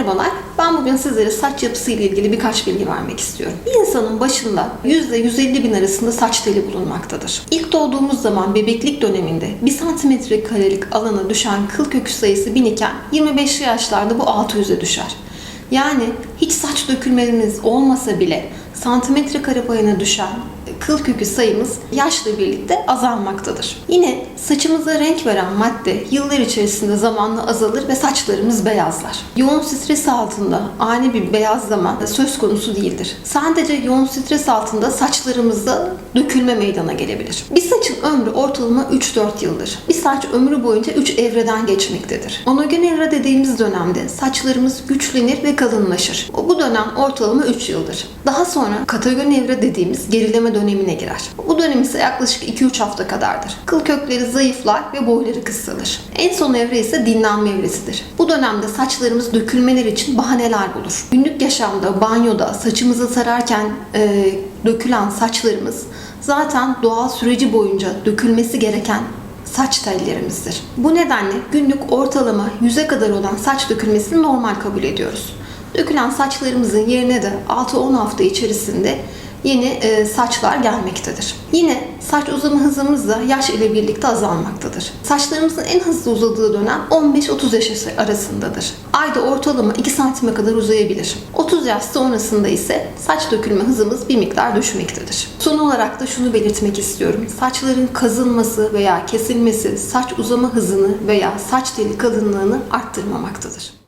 Merhabalar. Ben bugün sizlere saç yapısı ile ilgili birkaç bilgi vermek istiyorum. Bir insanın başında %150 bin arasında saç teli bulunmaktadır. İlk doğduğumuz zaman bebeklik döneminde 1 santimetre karelik alana düşen kıl kökü sayısı 1000 iken 25 yaşlarda bu 600'e düşer. Yani hiç saç dökülmeleriniz olmasa bile santimetre kare payına düşen kıl kökü sayımız yaşla birlikte azalmaktadır. Yine saçımıza renk veren madde yıllar içerisinde zamanla azalır ve saçlarımız beyazlar. Yoğun stres altında ani bir beyazlama söz konusu değildir. Sadece yoğun stres altında saçlarımızda dökülme meydana gelebilir. Bir saçın ömrü ortalama 3-4 yıldır. Bir saç ömrü boyunca 3 evreden geçmektedir. Onogen evre dediğimiz dönemde saçlarımız güçlenir ve kalınlaşır. Bu dönem ortalama 3 yıldır. Daha sonra katagon evre dediğimiz gerileme dönemine girer. Bu dönem ise yaklaşık 2-3 hafta kadardır. Kıl kökleri zayıflar ve boyları kısalır. En son evre ise dinlenme evresidir. Bu dönemde saçlarımız dökülmeler için bahaneler bulur. Günlük yaşamda, banyoda, saçımızı sararken e, dökülen saçlarımız zaten doğal süreci boyunca dökülmesi gereken saç tellerimizdir. Bu nedenle günlük ortalama 100'e kadar olan saç dökülmesini normal kabul ediyoruz. Dökülen saçlarımızın yerine de 6-10 hafta içerisinde yeni e, saçlar gelmektedir. Yine saç uzama hızımız da yaş ile birlikte azalmaktadır. Saçlarımızın en hızlı uzadığı dönem 15-30 yaş arasındadır. Ayda ortalama 2 santime kadar uzayabilir. 30 yaş sonrasında ise saç dökülme hızımız bir miktar düşmektedir. Son olarak da şunu belirtmek istiyorum. Saçların kazılması veya kesilmesi saç uzama hızını veya saç teli kalınlığını arttırmamaktadır.